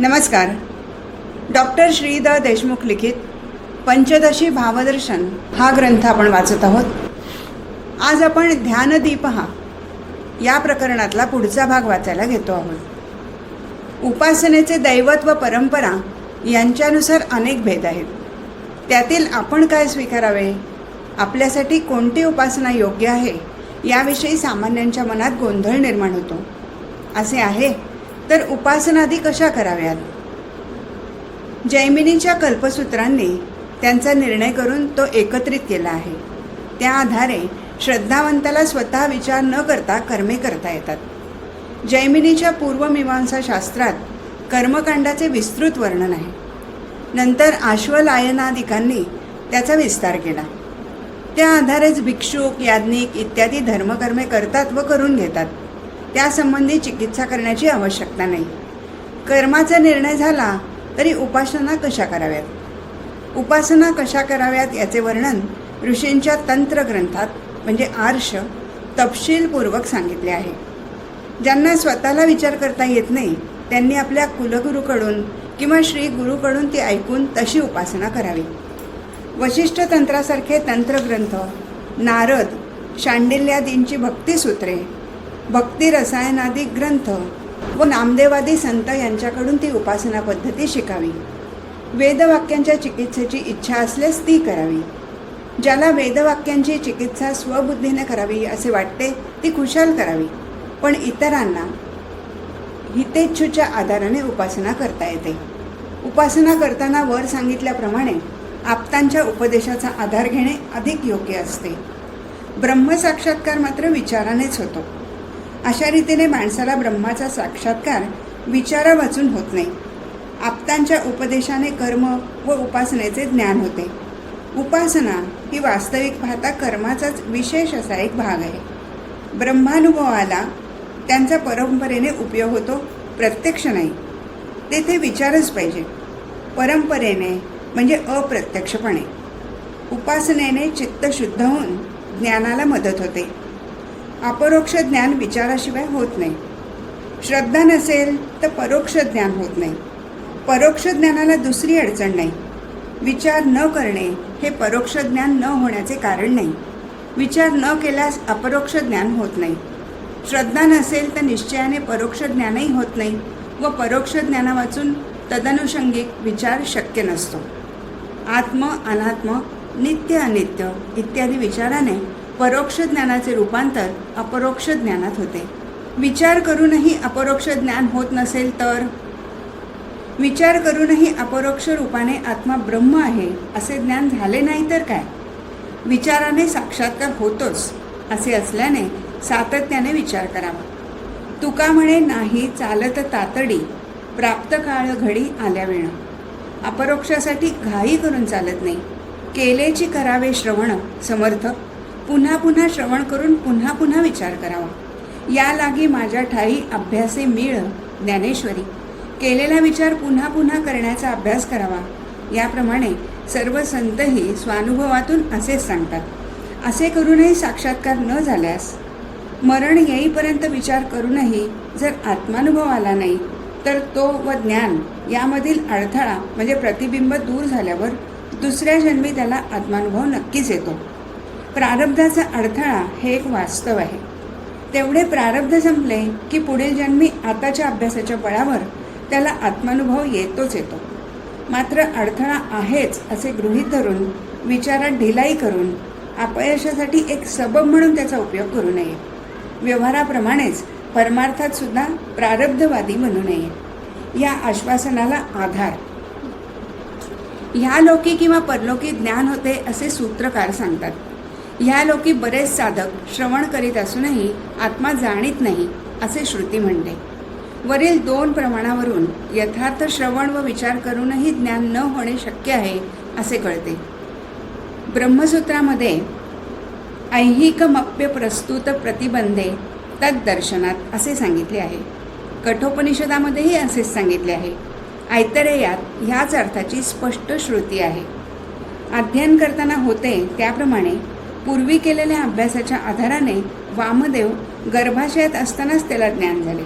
नमस्कार. डॉक्टर श्रीधर देशमुख लिखित पंचदशी भावदर्शन हा ग्रंथ आपण वाचत आहोत. आज आपण ध्यानदीप हा या प्रकरणातला पुढचा भाग वाचायला घेतो आहोत. उपासनेचे दैवत व परंपरा यांच्यानुसार अनेक भेद आहेत. त्यातील आपण काय स्वीकारावे? आपल्यासाठी कोणती उपासना योग्य आहे? याविषयी सामान्यांच्या मनात गोंधळ निर्माण होतो. असे आहे. तर उपासनादी कशा कराव्यात? जैमिनीच्या कल्पसूत्रांनी त्यांचा निर्णय करून तो एकत्रित केला आहे. त्या आधारे श्रद्धावंताला स्वतः विचार न करता कर्मे करता येतात. जैमिनीच्या पूर्वमीमांसा शास्त्रात कर्मकांडाचे विस्तृत वर्णन आहे. नंतर आश्वलायनादिकांनी त्याचा विस्तार केला. त्या आधारेच भिक्षुक याज्ञिक इत्यादी धर्मकर्मे करतात व करून घेतात. त्यासंबंधी चिकित्सा करण्याची आवश्यकता नाही. कर्माचा निर्णय झाला तरी उपासना कशा कराव्यात? उपासना कशा कराव्यात याचे वर्णन ऋषींच्या तंत्रग्रंथात म्हणजे आर्ष तपशीलपूर्वक सांगितले आहे. ज्यांना स्वतःला विचार करता येत नाही त्यांनी आपल्या कुलगुरूकडून किंवा श्री गुरूकडून ती ऐकून तशी उपासना करावी. वशिष्ठ तंत्रासारखे तंत्रग्रंथ नारद शांडिल्यादींची भक्तिसूत्रे भक्ती रसायनादी ग्रंथ व नामदेवादी संत यांच्याकडून ती उपासना पद्धती शिकावी. वेदवाक्यांच्या चिकित्सेची इच्छा असल्यास ती करावी. ज्याला वेदवाक्यांची चिकित्सा स्वबुद्धीने करावी असे वाटते ती खुशाल करावी. पण इतरांना हितेच्छूच्या आधाराने उपासना करता येते. उपासना करताना वर सांगितल्याप्रमाणे आप्तांच्या उपदेशाचा आधार घेणे अधिक योग्य असते. ब्रह्मसाक्षात्कार मात्र विचारानेच होतो. अशा रीतीने माणसाला ब्रह्माचा साक्षात्कार विचारा वाचून होत नाही. आप्तांच्या उपदेशाने कर्म व उपासनेचे ज्ञान होते. उपासना ही वास्तविक पाहता कर्माचाच विशेष असा एक भाग आहे. ब्रह्मानुभवाला त्यांचा परंपरेने उपयोग होतो प्रत्यक्ष नाही. तेथे विचारच पाहिजे. परंपरेने म्हणजे अप्रत्यक्षपणे. उपासनेने चित्त शुद्ध होऊन ज्ञानाला मदत होते. अपरोक्ष ज्ञान विचाराशिवाय होत नाही. श्रद्धा नसेल तर परोक्ष ज्ञान होत नाही. परोक्ष ज्ञानाला दुसरी अडचण नाही. विचार न करणे हे परोक्ष ज्ञान न होण्याचे कारण नाही. विचार न केल्यास अपरोक्ष ज्ञान होत नाही. श्रद्धा नसेल तर निश्चयाने परोक्ष ज्ञानही होत नाही व परोक्ष ज्ञाना वाचून तदनुषंगिक विचार शक्य नसतो. आत्म अनात्म नित्य अनित्य इत्यादी विचाराने परोक्ष ज्ञानाचे रूपांतर अपरोक्ष ज्ञानात होते. विचार करूनही अपरोक्ष ज्ञान होत नसेल तर? विचार करूनही अपरोक्ष रूपाने आत्मा ब्रह्म आहे असे ज्ञान झाले नाही तर काय? विचाराने साक्षात्कार होतोच असे असल्याने सातत्याने विचार करावा. तुका म्हणे नाही चालत तातडी प्राप्त काळ घडी आल्या अपरोक्षासाठी घाई करून चालत नाही. केलेची करावे श्रवण समर्थ पुन्हा पुन्हा श्रवण करून पुन्हा पुन्हा विचार करावा. या लागी माझ्या ठाई अभ्यासे मिळ ज्ञानेश्वरी. केलेला विचार पुन्हा पुन्हा करण्याचा अभ्यास करावा. याप्रमाणे सर्व संतही स्वानुभवातून असेच सांगतात. असे करूनही साक्षात्कार न झाल्यास मरण येईपर्यंत विचार करूनही जर आत्मानुभव आला नाही तर तो व ज्ञान यामधील अडथळा म्हणजे प्रतिबिंब दूर झाल्यावर दुसऱ्या जन्मी त्याला आत्मानुभव नक्कीच येतो. प्रारब्धाचा अडथळा हे एक वास्तव आहे. तेवढे प्रारब्ध संपले की पुढील जन्मी आताच्या अभ्यासाच्या बळावर त्याला आत्मानुभव येतोच येतो. मात्र अडथळा आहेच असे गृहीत धरून विचारात ढिलाई करून अपयशासाठी एक सबब म्हणून त्याचा उपयोग करू नये. व्यवहाराप्रमाणेच परमार्थात सुद्धा प्रारब्धवादी बनू नये. या आश्वासनाला आधार. ह्या लोकी किंवा परलोकी ज्ञान होते असे सूत्रकार सांगतात. ह्या लोकी बरेच साधक श्रवण करीत असूनही आत्मा जाणीत नाही असे श्रुती म्हणते. वरील दोन प्रमाणावरून यथार्थ श्रवण व विचार करूनही ज्ञान न होणे शक्य आहे असे कळते. ब्रह्मसूत्रामध्ये ऐहिकमप्य प्रस्तुत प्रतिबंधे तद्दर्शनात असे सांगितले आहे. कठोपनिषदामध्येही असेच सांगितले आहे. ऐतरेयात ह्याच अर्थाची स्पष्ट श्रुती आहे. अध्ययन करताना होते त्याप्रमाणे पूर्वी केलेल्या अभ्यासाच्या आधाराने वामदेव गर्भाशयात असतानाच त्याला ज्ञान झाले.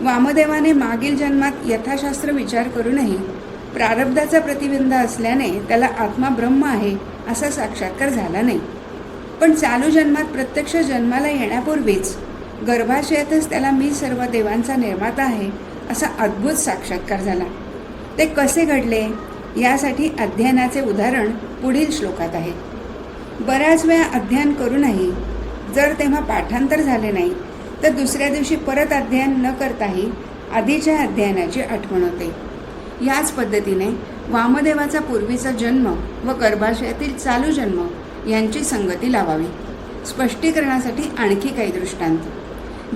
वामदेवाने मागील जन्मात यथाशास्त्र विचार करूनही प्रारब्धाचा प्रतिबंध असल्याने त्याला आत्मा ब्रह्म आहे असा साक्षात्कार झाला नाही. पण चालू जन्मात प्रत्यक्ष जन्माला येण्यापूर्वीच गर्भाशयातच त्याला मी सर्व देवांचा निर्माता आहे असा अद्भुत साक्षात्कार झाला. ते कसे घडले? यासाठी अध्ययनाचे उदाहरण पुढील श्लोकात आहे. बऱ्याच वेळा अध्ययन करूनही जर तेव्हा पाठांतर झाले नाही तर दुसऱ्या दिवशी परत अध्ययन न करताही आधीच्या अध्ययनाची आठवण होते. याच पद्धतीने वामदेवाचा पूर्वीचा जन्म व गर्भाशयातील चालू जन्म यांची संगती लावावी. स्पष्टीकरणासाठी आणखी काही दृष्टांत.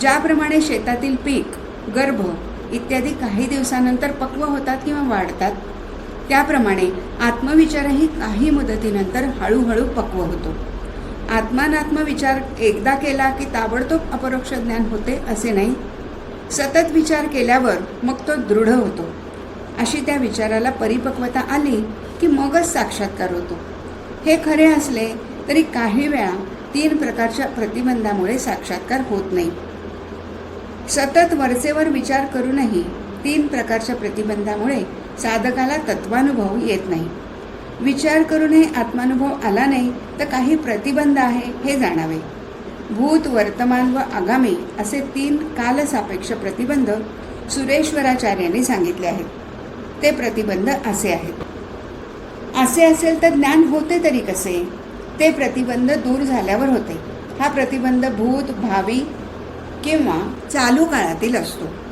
ज्याप्रमाणे शेतातील पीक गर्भ इत्यादी काही दिवसानंतर पक्व होतात किंवा वाढतात त्याप्रमाणे आत्मविचारही काही मुदतीनंतर हळूहळू पक्व होतो. आत्मानात्मविचार एकदा केला की ताबडतोब अपरोक्ष ज्ञान होते असे नाही. सतत विचार केल्यावर मग तो दृढ होतो. अशी त्या विचाराला परिपक्वता आली की मगच साक्षात्कार होतो. हे खरे असले तरी काही वेळा तीन प्रकारच्या प्रतिबंधामुळे साक्षात्कार होत नाही. सतत वरचेवर विचार करूनही तीन प्रकारच्या प्रतिबंधामुळे साधकाला तत्वानुभव येत नाही. विचार करूनही आत्मानुभव आला नाही तर काही प्रतिबंध आहे हे जाणावे. भूत वर्तमान व आगामी असे तीन कालसापेक्ष प्रतिबंध सुरेश्वराचार्यांनी सांगितले आहेत. ते प्रतिबंध असे आहेत. असे असेल तर ज्ञान होते तरी कसे? ते प्रतिबंध दूर झाल्यावर होते. हा प्रतिबंध भूत भावी किंवा चालू काळातील असतो.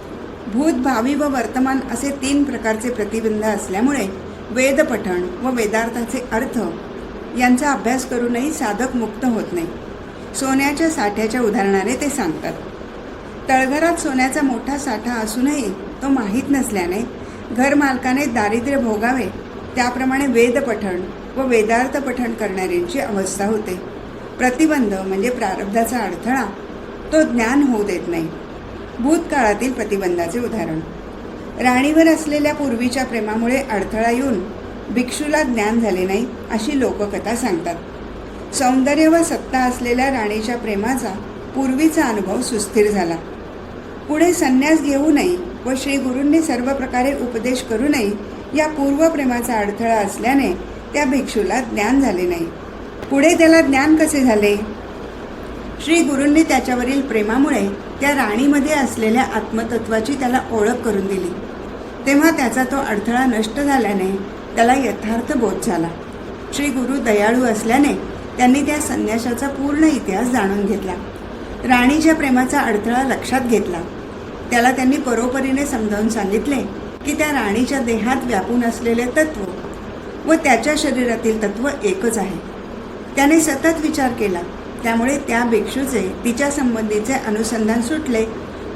भूत भावी व वर्तमान असे तीन प्रकारचे प्रतिबंध असल्यामुळे वेदपठण व वेदार्थाचे अर्थ यांचा अभ्यास करूनही साधक मुक्त होत नाही. सोन्याच्या साठ्याच्या उदाहरणाने ते सांगतात. तळघरात सोन्याचा मोठा साठा असूनही तो माहीत नसल्याने घरमालकाने दारिद्र्य भोगावे त्याप्रमाणे वेदपठण व वेदार्थ पठण करणाऱ्यांची अवस्था होते. प्रतिबंध म्हणजे प्रारब्धाचा अडथळा. तो ज्ञान होऊ देत नाही. भूतकाळातील प्रतिबंधाचे उदाहरण. राणीवर असलेल्या पूर्वीच्या प्रेमामुळे अडथळा येऊन भिक्षूला ज्ञान झाले नाही अशी लोककथा सांगतात. सौंदर्य व सत्ता असलेल्या राणीच्या प्रेमाचा पूर्वीचा अनुभव सुस्थिर झाला. पुढे संन्यास घेऊ नये व श्री गुरूंनी सर्व प्रकारे उपदेश करू नये या पूर्वप्रेमाचा अडथळा असल्याने त्या भिक्षूला ज्ञान झाले नाही. पुढे त्याला ज्ञान कसे झाले? श्री गुरूंनी त्याच्यावरील प्रेमामुळे त्या राणीमध्ये असलेल्या आत्मतत्वाची त्याला ओळख करून दिली. तेव्हा त्याचा तो अडथळा नष्ट झाल्याने त्याला यथार्थ बोध झाला. श्री गुरु दयाळू असल्याने त्यांनी त्या संन्याशाचा पूर्ण इतिहास जाणून घेतला. राणीच्या प्रेमाचा अडथळा लक्षात घेतला. त्याला त्यांनी परोपरीने समजावून सांगितले की त्या राणीच्या देहात व्यापून असलेले तत्व व त्याच्या शरीरातील तत्व एकच आहे. त्याने सतत विचार केला. त्यामुळे त्या भिक्षूचे तिच्या संबंधीचे अनुसंधान सुटले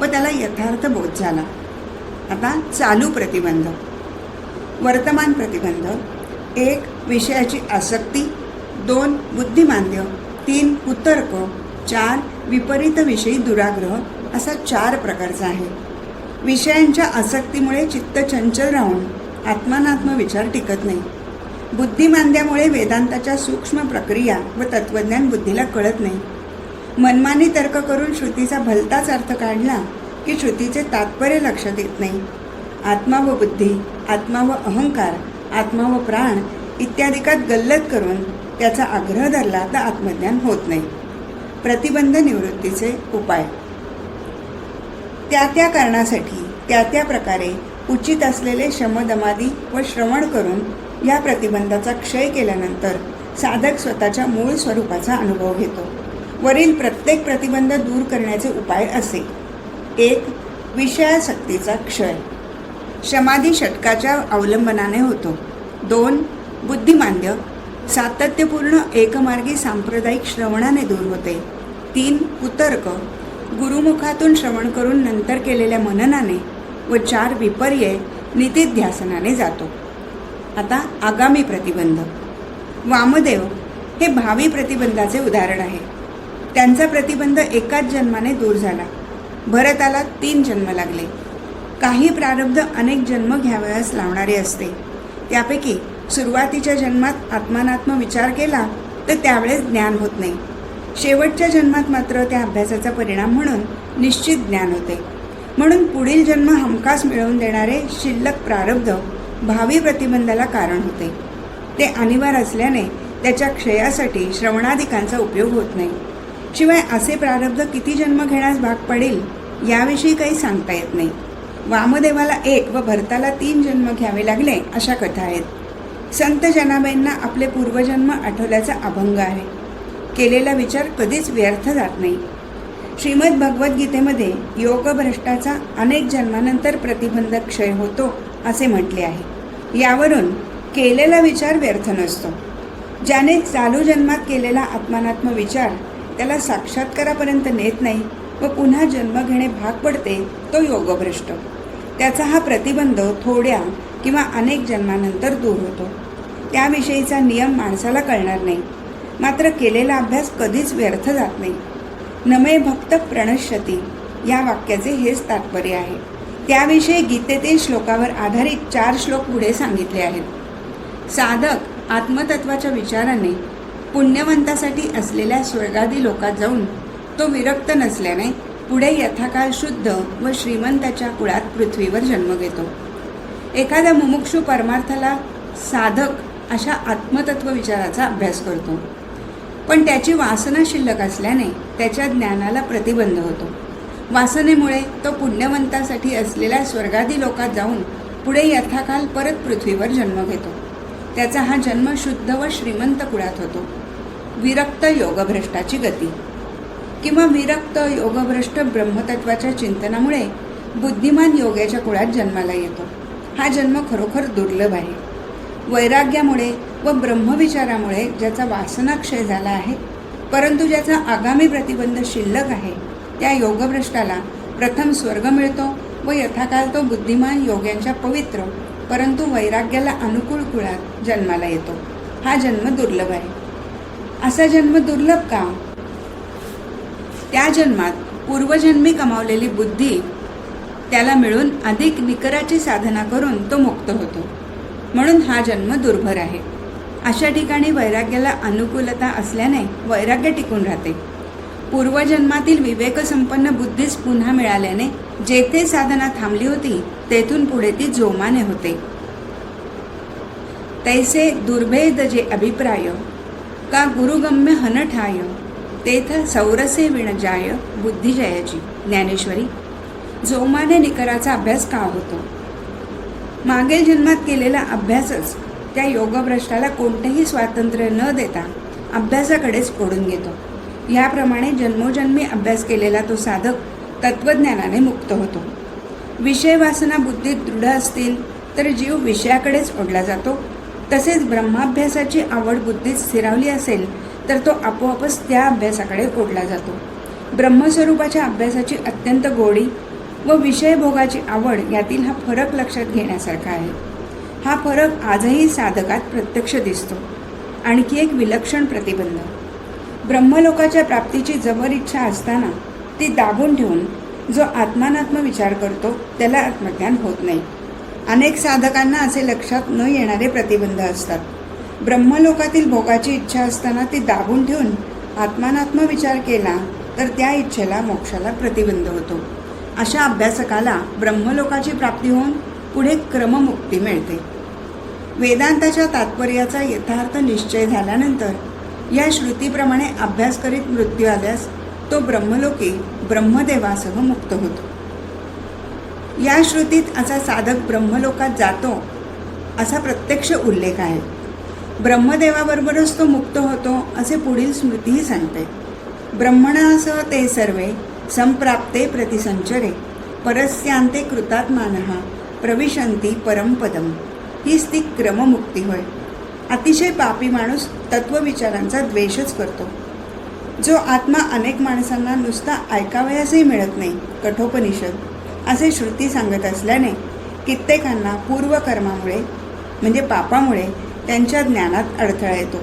व त्याला यथार्थ बोध झाला. आता चालू प्रतिबंध. वर्तमान प्रतिबंध. एक विषयाची आसक्ती. दोन बुद्धिमान्य तीन कुतर्क चार विपरीत विषयी दुराग्रह. असा चार प्रकारचा आहे. विषयांच्या आसक्तीमुळे चित्त चंचल राहून आत्मानात्म विचार टिकत नाही. बुद्धिमांद्यामुळे वेदांताच्या सूक्ष्म प्रक्रिया व तत्त्वज्ञान बुद्धीला कळत नाही. मनमानी तर्क करून श्रुतीचा भलताच अर्थ काढला की श्रुतीचे तात्पर्य लक्षात येत नाही. आत्मा व बुद्धी आत्मा व अहंकार आत्मा व प्राण इत्यादिकात गल्लत करून त्याचा आग्रह धरला तर आत्मज्ञान होत नाही. प्रतिबंध निवृत्तीचे उपाय. त्या त्या कारणासाठी त्या त्या प्रकारे उचित असलेले शमदमादी व श्रवण करून या प्रतिबंधाचा क्षय केल्यानंतर साधक स्वतःच्या मूळ स्वरूपाचा अनुभव घेतो. वरील प्रत्येक प्रतिबंध दूर करण्याचे उपाय असे. एक विषयासक्तीचा क्षय. समाधी षटकाच्या अवलंबनाने होतो. दोन बुद्धिमांद्य. सातत्यपूर्ण एकमार्गी सांप्रदायिक श्रवणाने दूर होते. तीन कुतर्क गुरुमुखातून श्रवण करून नंतर केलेल्या मननाने व चार विपर्य नितिध्यासनाने जातो. आता आगामी प्रतिबंध. वामदेव हे भावी प्रतिबंधाचे उदाहरण आहे. त्यांचा प्रतिबंध एकाच जन्माने दूर झाला. भरताला तीन जन्म लागले. काही प्रारब्ध अनेक जन्म घ्यावयास लावणारे असते. त्यापैकी सुरुवातीच्या जन्मात आत्मानात्म विचार केला तर त्यावेळेस ज्ञान होत नाही. शेवटच्या जन्मात मात्र त्या अभ्यासाचा परिणाम म्हणून निश्चित ज्ञान होते. म्हणून पुढील जन्म हमखास मिळवून देणारे शिल्लक प्रारब्ध भावी प्रतिबंधाला कारण होते. ते अनिवार्य असल्याने त्याच्या क्षयासाठी श्रवणाधिकांचा उपयोग होत नाही. शिवाय असे प्रारब्ध किती जन्म घेण्यास भाग पडेल याविषयी काही सांगता येत नाही. वामदेवाला एक व भरताला तीन जन्म घ्यावे लागले अशा कथा आहेत. संत जनाबाईंना आपले पूर्वजन्म आठवल्याचा अभंग आहे. केलेला विचार कधीच व्यर्थ जात नाही. श्रीमद भगवद्गीतेमध्ये योगभ्रष्टाचा अनेक जन्मानंतर प्रतिबंध क्षय होतो असे म्हटले आहे. यावरून केलेला विचार व्यर्थ नसतो. ज्याने चालू जन्मात केलेला आत्मानात्म विचार त्याला साक्षात्कारापर्यंत नेत नाही व पुन्हा जन्म घेणे भाग पडते तो योगभ्रष्ट. त्याचा हा प्रतिबंध थोड्या किंवा अनेक जन्मानंतर दूर होतो. त्याविषयीचा नियम माणसाला कळणार नाही. मात्र केलेला अभ्यास कधीच व्यर्थ जात नाही. नमे भक्त प्रणश्यती. या वाक्याचे हेच तात्पर्य आहे. त्याविषयी गीतेतील श्लोकावर आधारित चार श्लोक पुढे सांगितले आहेत. साधक आत्मतत्वाच्या विचाराने पुण्यवंतासाठी असलेल्या स्वर्गादी लोकात जाऊन तो विरक्त नसल्याने पुढे यथाकाल शुद्ध व श्रीमंताच्या कुळात पृथ्वीवर जन्म घेतो. एखाद्या मुमुक्षू परमार्थाला साधक अशा आत्मतत्व विचाराचा अभ्यास करतो. पण त्याची वासना शिल्लक असल्याने त्याच्या ज्ञानाला प्रतिबंध होतो. वासनेमुळे तो पुण्यवंतासाठी असलेल्या स्वर्गादी लोकात जाऊन पुढे यथाकाल परत पृथ्वीवर जन्म घेतो. त्याचा हा जन्म शुद्ध व श्रीमंत कुळात होतो. विरक्त योगभ्रष्टाची गती. किंवा विरक्त योगभ्रष्ट ब्रह्मतत्वाच्या चिंतनामुळे बुद्धिमान योगाच्या कुळात जन्माला येतो. हा जन्म खरोखर दुर्लभ आहे. वैराग्यामुळे व ब्रह्मविचारामुळे ज्याचा वासनाक्षय झाला आहे परंतु ज्याचा आगामी प्रतिबंध शिल्लक आहे त्या योगभ्रष्टाला प्रथम स्वर्ग मिळतो व यथाकाल तो बुद्धिमान योग्यांच्या पवित्र परंतु वैराग्याला अनुकूल कुळात जन्माला येतो. हा जन्म दुर्लभ आहे. असा जन्म दुर्लभ का? त्या जन्मात पूर्वजन्मी कमावलेली बुद्धी त्याला मिळून अधिक निकराची साधना करून तो मुक्त होतो. म्हणून हा जन्म दुर्भर आहे. अशा ठिकाणी वैराग्याला अनुकूलता असल्याने वैराग्य टिकून राहते. पूर्वजन्मातील विवेकसंपन्न बुद्धीस पुन्हा मिळाल्याने जेथे साधना थांबली होती तेथून पुढे ती जोमाने होते. तैसे दुर्भेद जे अभिप्राय का गुरुगम्य हनठाय तेथ सौरसे विणजाय बुद्धिजयाची. ज्ञानेश्वरी जोमाने निकराचा अभ्यास का होतो? मागील जन्मात केलेला अभ्यासच त्या योगभ्रष्टाला कोणतेही स्वातंत्र्य न देता अभ्यासाकडेच ओढून घेतो. याप्रमाणे जन्मोजन्मी अभ्यास केलेला तो साधक तत्त्वज्ञानाने मुक्त होतो. विषय वासना बुद्धीत दृढ असतील तर जीव विषयाकडेच ओढला जातो. तसेच ब्रह्माभ्यासाची आवड बुद्धीत स्थिरावली असेल तर तो आपोआपच त्या अभ्यासाकडे ओढला जातो. ब्रह्मस्वरूपाच्या अभ्यासाची अत्यंत गोडी व विषयभोगाची आवड यातील हा फरक लक्षात घेण्यासारखा आहे. हा फरक आजही साधकात प्रत्यक्ष दिसतो. आणखी एक विलक्षण प्रतिबंध. ब्रह्मलोकाच्या प्राप्तीची जबर इच्छा असताना ती दाबून ठेवून जो आत्मानात्म विचार करतो त्याला आत्मज्ञान होत नाही. अनेक साधकांना असे लक्षात न येणारे प्रतिबंध असतात. ब्रह्मलोकातील भोगाची इच्छा असताना ती दाबून ठेवून आत्मानात्म विचार केला तर त्या इच्छेला मोक्षाला प्रतिबंध होतो. अशा अभ्यासकाला ब्रह्मलोकाची प्राप्ती होऊन पुढे क्रममुक्ती मिळते. वेदांताच्या तात्पर्याचा यथार्थ निश्चय झाल्यानंतर या श्रुतीप्रमाणे अभ्यास करीत मृत्यू आल्यास तो ब्रह्मलोकी ब्रह्मदेवासह मुक्त होतो. या श्रुतीत असा साधक ब्रह्मलोकात जातो असा प्रत्यक्ष उल्लेख आहे. ब्रह्मदेवाबरोबरच तो मुक्त होतो असे पुढील स्मृतीही सांगते. ब्रह्मणासह ते सर्वे संप्राप्ते प्रतिसंचरे परस्यांते कृतात्मानः प्रविशंती परमपदम हीच ती क्रममुक्ती होय। अतिशय पापी माणूस तत्वविचारांचा द्वेषच करतो। जो आत्मा अनेक माणसांना नुसता ऐकावयासही मिळत नाही कठोपनिषद असे श्रुती सांगत असल्याने कित्येकांना पूर्वकर्मामुळे म्हणजे पापामुळे त्यांच्या ज्ञानात अडथळा येतो।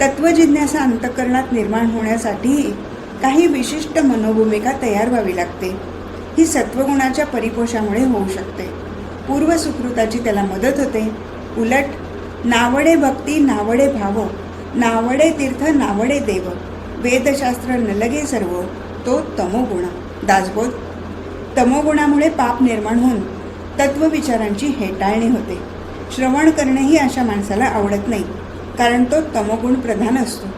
तत्वजिज्ञासा अंतकरणात निर्माण होण्यासाठीही काही विशिष्ट मनोभूमिका तयार व्हावी लागते। ही सत्वगुणाच्या परिपोषामुळे होऊ शकते। पूर्वसुकृताची त्याला मदत होते. उलट नावडे भक्ती नावडे भाव नावडे तीर्थ नावडे देव. वेदशास्त्र न लगे सर्व तो तमोगुण. दासबोध. तमोगुणामुळे पाप निर्माण होऊन तत्वविचारांची हेटाळणी होते. श्रवण करणेही अशा माणसाला आवडत नाही कारण तो तमोगुण प्रधान असतो.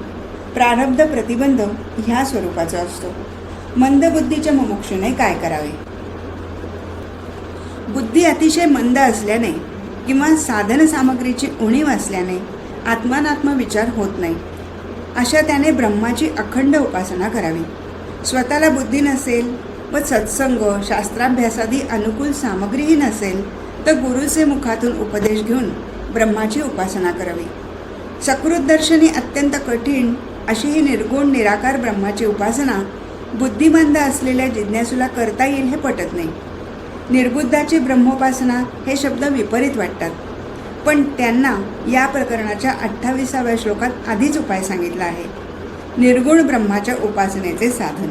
प्रारब्ध प्रतिबंध ह्या स्वरूपाचा असतो. मंदबुद्धीच्या मुमुक्षूने काय करावे? बुद्धी अतिशय मंद असल्याने किंवा साधनसामग्रीची उणीव असल्याने आत्मानात्म विचार होत नाही. अशा त्याने ब्रह्माची अखंड उपासना करावी. स्वतःला बुद्धी नसेल व सत्संग शास्त्राभ्यासादी अनुकूल सामग्रीही नसेल तर गुरुचे मुखातून उपदेश घेऊन ब्रह्माची उपासना करावी. सकृतदर्शनी अत्यंत कठीण अशी ही निर्गुण निराकार ब्रह्माची उपासना बुद्धिमंद असलेल्या जिज्ञासूला करता येईल हे पटत नाही. निर्बुद्धाची ब्रह्मोपासना हे शब्द विपरीत वाटतात. पण त्यांना या प्रकरणाच्या अठ्ठावीसाव्या श्लोकात आधीच उपाय सांगितला आहे. निर्गुण ब्रह्माच्या उपासनेचे साधन.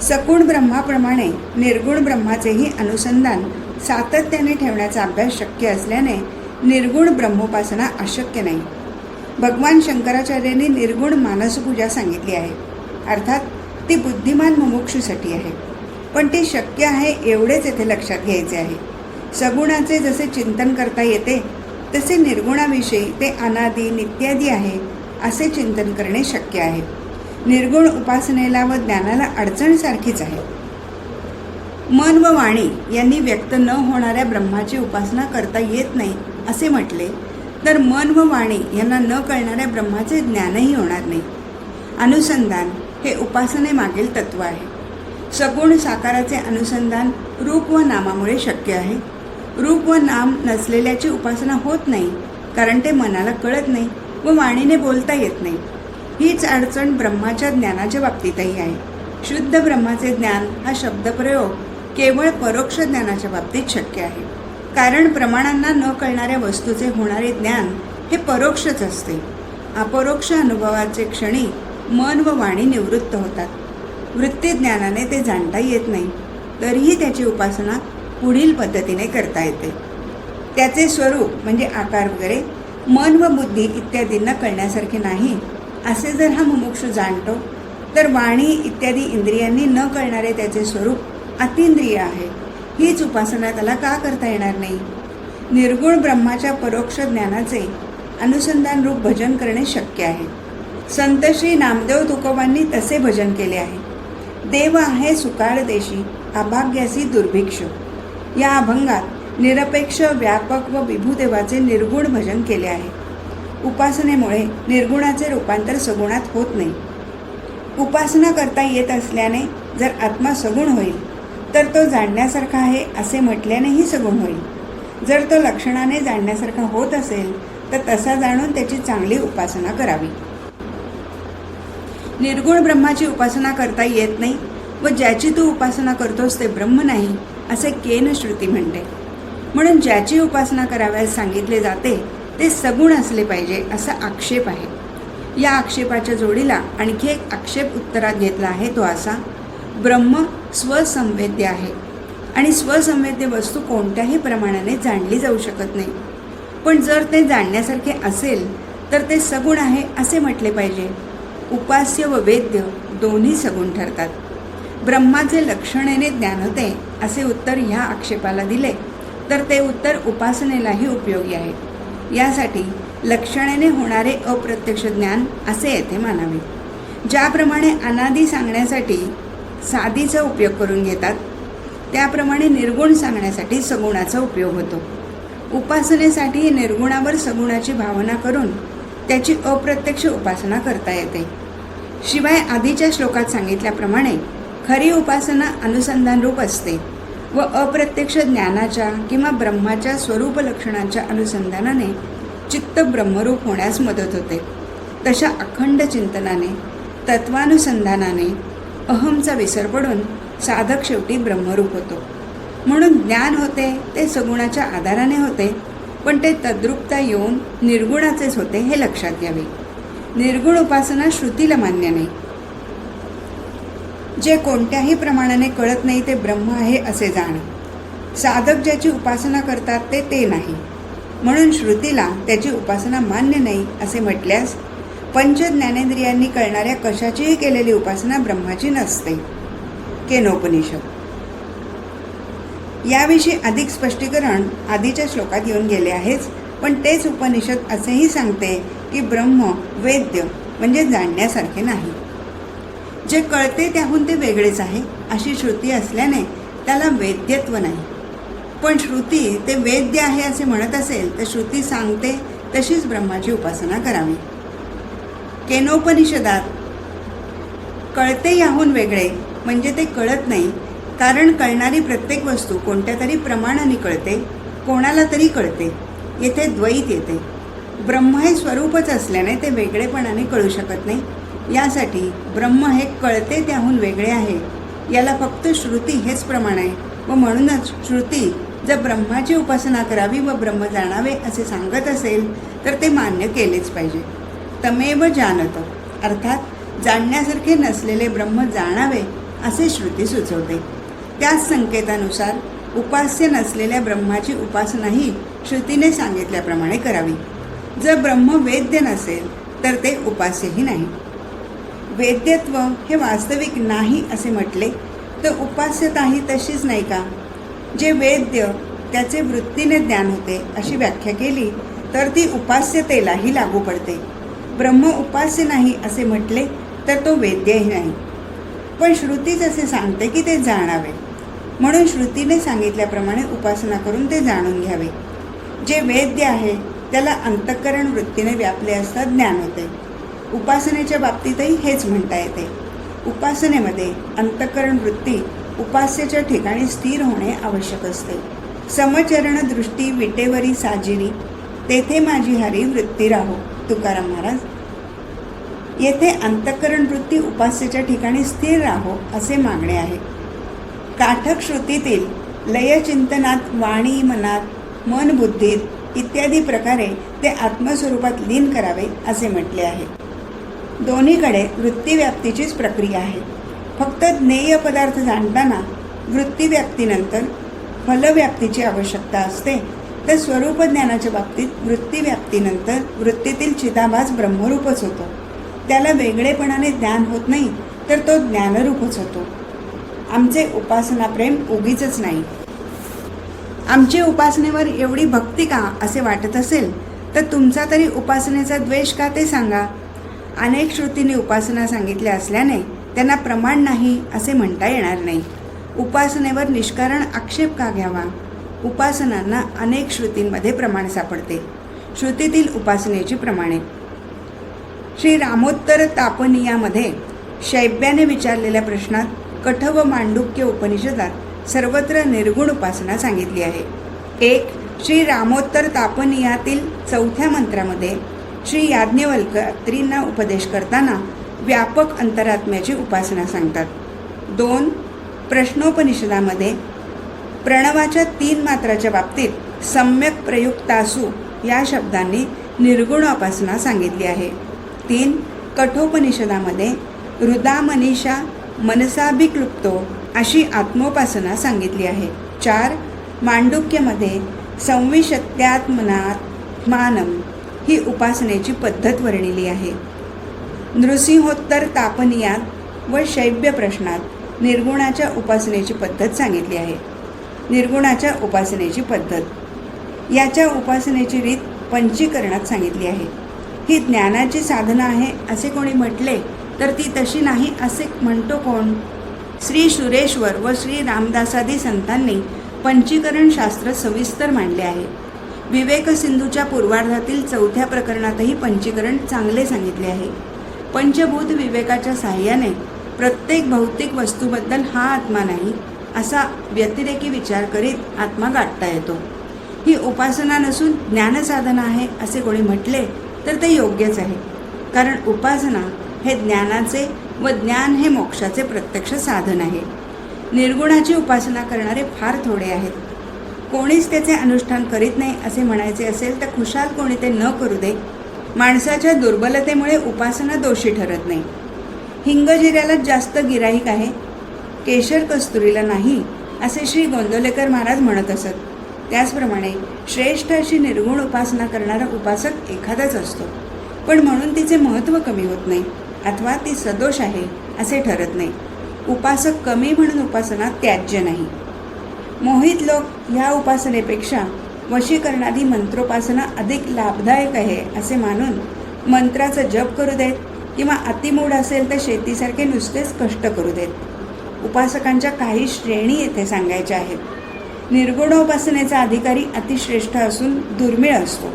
सगुण ब्रह्माप्रमाणे निर्गुण ब्रह्माचेही अनुसंधान सातत्याने ठेवण्याचा अभ्यास शक्य असल्याने निर्गुण ब्रह्मोपासना अशक्य नाही. भगवान शंकराचार्यांनी निर्गुण मानसपूजा सांगितली आहे. अर्थात ती बुद्धिमान मुमुक्षूसाठी आहे. पण ते शक्य आहे एवढेच येथे लक्षात घ्यायचे आहे. सगुणाचे जसे चिंतन करता येते तसे निर्गुणाविषयी ते अनादी नित्यादी आहे असे चिंतन करणे शक्य आहे. निर्गुण उपासनेला व ज्ञानाला अडचणसारखीच आहे. मन व वाणी यांनी व्यक्त न होणाऱ्या ब्रह्माची उपासना करता येत नाही असे म्हटले तर मन व वाणी यांना न कळणाऱ्या ब्रह्माचे ज्ञानही होणार नाही. अनुसंधान हे उपासनेमागील तत्व आहे. सगुण साकाराचे अनुसंधान रूप व नामामुळे शक्य आहे. रूप व नाम नसलेल्याची उपासना होत नाही कारण ते मनाला कळत नाही व वाणीने बोलता येत नाही. हीच अडचण ब्रह्माच्या ज्ञानाच्या बाबतीतही आहे. शुद्ध ब्रह्माचे ज्ञान हा शब्दप्रयोग केवळ परोक्ष ज्ञानाच्या बाबतीत शक्य आहे. कारण प्रमाणांना न कळणाऱ्या वस्तूचे होणारे ज्ञान हे परोक्षच असते. अपरोक्ष अनुभवाचे क्षणी मन व वाणी निवृत्त होतात. वृत्ती ज्ञानाने ते जाणता येत नाही. तरीही त्याची उपासना पुढील पद्धतीने करता येते. त्याचे स्वरूप म्हणजे आकार वगैरे मन व बुद्धी इत्यादींना कळण्यासारखे नाही. असे जर हा मुमुक्षू जाणतो तर वाणी इत्यादी इंद्रियांनी न कळणारे त्याचे स्वरूप अतिंद्रिय आहे. हीच उपासना त्याला का करता येणार नाही? निर्गुण ब्रह्माच्या परोक्ष ज्ञानाचे अनुसंधान रूप भजन करणे शक्य आहे. संत श्री नामदेव तुकोबांनी तसे भजन केले आहे. देव आहे सुकाळ देशी अभाग्यासी दुर्भिक्ष. या अभंगात निरपेक्ष व्यापक व विभूदेवाचे निर्गुण भजन केले आहे. उपासनेमुळे निर्गुणाचे रूपांतर सगुणात होत नाही. उपासना करता येत असल्याने जर आत्मा सगुण होईल तर तो जाणण्यासारखा आहे असे म्हटल्यानेही सगुण होईल. जर तो लक्षणाने जाणण्यासारखा होत असेल तर तसा जाणून त्याची चांगली उपासना करावी. निर्गुण ब्रह्माची उपासना करता येत नाही व ज्याची तू उपासना करतोस ते ब्रह्म नाही असे केन श्रुती म्हणते. म्हणून ज्याची उपासना कराव्यास सांगितले जाते ते सगुण असले पाहिजे असा आक्षेप आहे. या आक्षेपाच्या जोडीला आणखी एक आक्षेप उत्तरात घेतला आहे तो असा ब्रह्म स्वसंवेद्य आहे. आणि स्वसंवेद्य वस्तू कोणत्याही प्रमाणाने जाणली जाऊ शकत नाही. पण जर ते जाणण्यासारखे असेल तर ते सगुण आहे असे म्हटले पाहिजे. उपास्य व वेद्य दोन्ही सगुण ठरतात. ब्रह्माचे लक्षणेने ज्ञान होते असे उत्तर ह्या आक्षेपाला दिले. तर ते उत्तर उपासनेलाही उपयोगी आहे. यासाठी लक्षणेने होणारे अप्रत्यक्ष ज्ञान असे येथे मानावे. ज्याप्रमाणे अनादी सांगण्यासाठी साधीचा उपयोग करून घेतात त्याप्रमाणे निर्गुण सांगण्यासाठी सगुणाचा उपयोग होतो. उपासनेसाठी निर्गुणावर सगुणाची भावना करून त्याची अप्रत्यक्ष उपासना करता येते. शिवाय आधीच्या श्लोकात सांगितल्याप्रमाणे खरी उपासना अनुसंधानरूप असते व अप्रत्यक्ष ज्ञानाच्या किंवा ब्रह्माच्या स्वरूप लक्षणांच्या अनुसंधानाने चित्त ब्रह्मरूप होण्यास मदत होते. तशा अखंड चिंतनाने तत्वानुसंधानाने अहमचा विसर पडून साधक शेवटी ब्रह्मरूप होतो. म्हणून ज्ञान होते ते सगुणाच्या आधाराने होते पण ते तद्रुपता येऊन निर्गुणाचेच होते हे लक्षात घ्यावे. निर्गुण उपासना श्रुतीला मान्य नाही. जे कोणत्याही प्रमाणाने कळत नाही ते ब्रह्म आहे असे जाण. साधक ज्याची उपासना करतात ते ते नाही. म्हणून श्रुतीला त्याची उपासना मान्य नाही असे म्हटल्यास पंच ज्ञानेंद्रियांनी कळणाऱ्या कशाचीही केलेली उपासना ब्रह्माची नसते. केनोपनिषद. याविषयी अधिक स्पष्टीकरण आधीच्या श्लोकात येऊन गेले आहेच पण तेच उपनिषद असेही सांगते की ब्रह्म वेद्य म्हणजे जाणण्यासारखे नाही. जे कळते त्याहून ते वेगळेच आहे अशी श्रुती असल्याने त्याला वेद्यत्व नाही. पण श्रुती ते वेद्य आहे असे म्हणत असेल तर श्रुती सांगते तशीच ब्रह्माची उपासना करावी. केनोपनिषदात कळते याहून वेगळे म्हणजे ते कळत नाही कारण कळणारी प्रत्येक वस्तू कोणत्या तरी प्रमाणाने कळते कोणाला तरी कळते. येथे द्वैत येते. ब्रह्म हे स्वरूपच असल्याने ते वेगळेपणाने कळू शकत नाही. यासाठी ब्रह्म हे कळते त्याहून वेगळे आहे. याला फक्त श्रुती हेच प्रमाण आहे व म्हणूनच श्रुती जर ब्रह्माची उपासना करावी व ब्रह्म जाणावे असे सांगत असेल तर ते मान्य केलेच पाहिजे. तमेव जानत अर्थात जाणण्यासारखे नसलेले ब्रह्म जाणावे असे श्रुती सुचवते. त्याच संकेतानुसार उपास्य नसलेल्या ब्रह्माची उपासनाही श्रुतीने सांगितल्याप्रमाणे करावी. जर ब्रह्म वेद्य नसेल तर ते उपास्यही नाही. वेद्यत्व हे वास्तविक नाही असे म्हटले तर उपास्यताही तशीच नाही का? जे वेद्य त्याचे वृत्तीने ज्ञान होते अशी व्याख्या केली तर ती उपास्यतेलाही लागू पडते. ब्रह्म उपास्य नाही असे म्हटले तर तो वेद्यही नाही. पण श्रुतीच असे सांगते की ते जाणावे. म्हणून श्रुतीने सांगितल्याप्रमाणे उपासना करून ते जाणून घ्यावे. जे वेद्य आहे त्याला अंतःकरण वृत्तीने व्यापले असता ज्ञान होते. उपासनेच्या बाबतीतही हेच म्हणता येते. उपासनेमध्ये अंतःकरण वृत्ती उपास्याच्या ठिकाणी स्थिर होणे आवश्यक असते. समचरण दृष्टी विटेवरी साजिरी तेथे माझी हरी वृत्ती राहो तुकाराम महाराज. येथे अंतःकरण वृत्ती उपास्याच्या ठिकाणी स्थिर राहो असे मागणे आहे. ताठक श्रुतीतील लयचिंतनात वाणी मनात मन बुद्धीत इत्यादी प्रकारे ते आत्मस्वरूपात लीन करावे असे म्हटले आहे. दोन्हीकडे वृत्तीव्याप्तीचीच प्रक्रिया आहे. फक्त ज्ञेय पदार्थ जाणताना वृत्तीव्याप्तीनंतर फलव्याप्तीची आवश्यकता असते तर स्वरूप ज्ञानाच्या बाबतीत वृत्तीव्याप्तीनंतर वृत्तीतील चिताभास ब्रह्मरूपच होतो. त्याला वेगळेपणाने ज्ञान होत नाही तर तो ज्ञानरूपच होतो. आमचे उपासना प्रेम उगीचच नाही. आमची उपासनेवर एवढी भक्ती का असे वाटत असेल तर तुमचा तरी उपासनेचा द्वेष का ते सांगा? अनेक श्रुतींनी उपासना सांगितल्या असल्याने त्यांना प्रमाण नाही असे म्हणता येणार नाही. उपासनेवर निष्कारण आक्षेप का घ्यावा? उपासनांना अनेक श्रुतींमध्ये प्रमाण सापडते. श्रुतीतील उपासनेची प्रमाणे. श्री रामोत्तर तापनियामध्ये शैब्याने विचारलेल्या प्रश्नात कठ व मांडुक्य उपनिषदात सर्वत्र निर्गुण उपासना सांगितली आहे. एक श्री रामोत्तर तापनियातील चौथ्या मंत्रामध्ये श्री याज्ञवल्कत्रींना उपदेश करताना व्यापक अंतरात्म्याची उपासना सांगतात. दोन प्रश्नोपनिषदामध्ये प्रणवाच्या तीन मात्राच्या बाबतीत सम्यक प्रयुक्तासू या शब्दांनी निर्गुण उपासना सांगितली आहे. तीन कठोपनिषदामध्ये हृदा मनीषा मनसाभिक्लुप्तो अशी आत्मोपासना सांगितली आहे. चार मांडुक्यमध्ये संविशत्यात्मनात मानम ही उपासनेची पद्धत वर्णिली आहे. नृसिंहोत्तर तापनियात व शैब्य प्रश्नात निर्गुणाच्या उपासनेची पद्धत सांगितली आहे. निर्गुणाच्या उपासनेची पद्धत. याच्या उपासनेची रीत पंचीकरणात सांगितली आहे. ही ज्ञानाची साधना आहे असे कोणी म्हटले तर ती तशी नाही असे म्हणतो कोण? श्री सुरेश्वर व श्री रामदासादी संतांनी पंचीकरण शास्त्र सविस्तर मांडले आहे. विवेक सिंधूच्या पूर्वार्धातील चौथ्या प्रकरणातही पंचीकरण चांगले सांगितले आहे. पंचभूत विवेकाच्या साह्याने प्रत्येक भौतिक वस्तूबद्दल हा आत्मा नाही असा व्यतिरेकी विचार करीत आत्मा गाठता येतो. ही उपासना नसून ज्ञानसाधना आहे असे कोणी म्हटले तर ते योग्यच आहे. कारण उपासना हे ज्ञानाचे व ज्ञान हे मोक्षाचे प्रत्यक्ष साधन आहे. निर्गुणाची उपासना करणारे फार थोडे आहेत. कोणीच त्याचे अनुष्ठान करीत नाही असे म्हणायचे असेल तर खुशाल कोणी ते न करू दे. माणसाच्या दुर्बलतेमुळे उपासना दोषी ठरत नाही. हिंग जिऱ्यालाच जास्त गिराईक आहे. केशर कस्तुरीला नाही असे श्री गोंदवलेकर महाराज म्हणत असत. त्याचप्रमाणे श्रेष्ठ अशी निर्गुण उपासना करणारा उपासक एखादाच असतो. पण म्हणून तिचे महत्त्व कमी होत नाही. अथवा ती सदोष आहे असे ठरत नाही. उपासक कमी म्हणून उपासना त्याज्य नाही. मोहित लोक ह्या उपासनेपेक्षा वशीकरणादी मंत्रोपासना अधिक लाभदायक आहे असे मानून मंत्राचा जप करू देत किंवा अतिमूढ असेल तर शेतीसारखे नुसतेच कष्ट करू देत. उपासकांच्या काही श्रेणी येथे सांगायच्या आहेत. निर्गुणोपासनेचा अधिकारी अतिश्रेष्ठ असून दुर्मिळ असतो.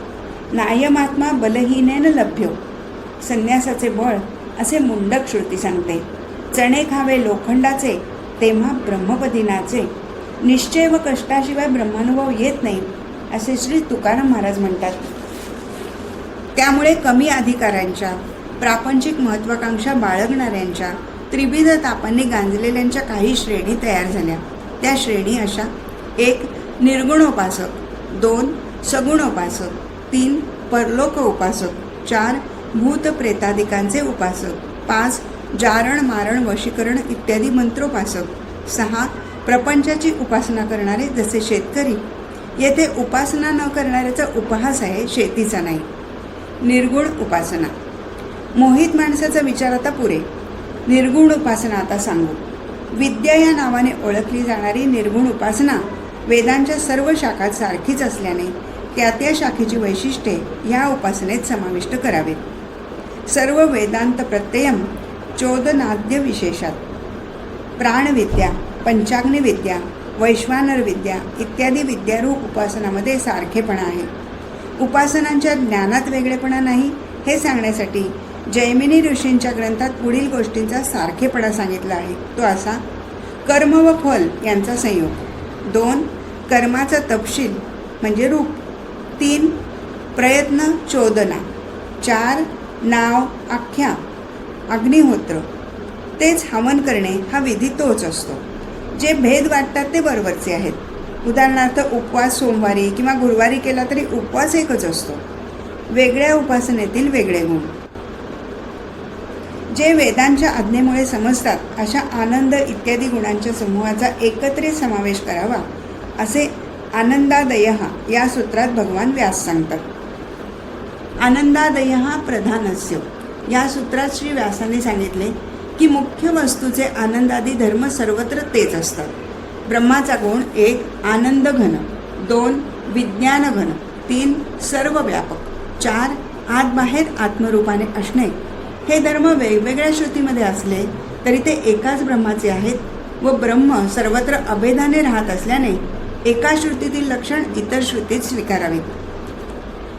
नायमात्मा बलहीनेन लभ्यो. संन्यासाचे बळ असे मुंडक श्रुती सांगते. चणे खावे लोखंडाचे तेव्हा ब्रह्मपदिनाचे. निश्चय व कष्टाशिवाय ब्रह्मानुभव येत नाही असे श्री तुकाराम महाराज म्हणतात. त्यामुळे कमी अधिकाऱ्यांच्या प्रापंचिक महत्वाकांक्षा बाळगणाऱ्यांच्या त्रिविध तापांनी गांजलेल्यांच्या काही श्रेणी तयार झाल्या. त्या श्रेणी अशा. एक निर्गुणोपासक. दोन सगुणोपासक. तीन परलोक उपासक चार भूत प्रेतादिकांचे उपासक. पाच जारण मारण वशीकरण इत्यादी मंत्रोपासक. सहा प्रपंचाची उपासना करणारे जसे शेतकरी. येथे उपासना न करणाऱ्याचा उपहास आहे शेतीचा नाही. निर्गुण उपासना. मोहित माणसाचा विचार आता पुरे. निर्गुण उपासना आता सांगू. विद्या या नावाने ओळखली जाणारी निर्गुण उपासना वेदांच्या सर्व शाखात सारखीच असल्याने त्या त्या शाखेची वैशिष्ट्ये ह्या उपासनेत समाविष्ट करावेत. सर्व वेदांत प्रत्ययम चोदनाद्य विशेषात प्राणविद्या पंचाग्नी विद्या वैश्वानर विद्या इत्यादी विद्यारूप उपासनामध्ये सारखेपणा आहे. उपासनांच्या ज्ञानात वेगळेपणा नाही हे सांगण्यासाठी जैमिनी ऋषींच्या ग्रंथात पुढील गोष्टींचा सारखेपणा सांगितला आहे. तो असा कर्म व फल यांचा संयोग. दोन कर्माचा तपशील म्हणजे रूप. तीन प्रयत्न चोदना. चार नाव आख्या अग्निहोत्र. तेच हवन करणे हा विधी तोच असतो. जे भेद वाटतात ते बरोबरचे आहेत. उदाहरणार्थ उपवास सोमवारी किंवा गुरुवारी केला तरी उपवास एकच असतो. वेगळ्या उपासनेतील वेगळे गुण. जे वेदांच्या आज्ञेमुळे समजतात अशा आनंद इत्यादी गुणांच्या समूहाचा एकत्रित समावेश करावा असे आनंदादय या सूत्रात भगवान व्यास सांगतात. आनंदादय प्रधानस्य. या सूत्रात श्री व्यासाने सांगितले की मुख्य वस्तूचे आनंदादी धर्म सर्वत्र तेच असतात. ब्रह्माचा गुण एक आनंद घन दोन विज्ञान घन तीन सर्व व्यापक चार आत बाहेर आत्मरूपाने असणे. हे धर्म वेगवेगळ्या श्रुतीमध्ये असले तरी ते एकाच ब्रह्माचे आहेत व ब्रह्म सर्वत्र अभेदाने राहत असल्याने एका श्रुतीतील लक्षण इतर श्रुतीत स्वीकारावीत.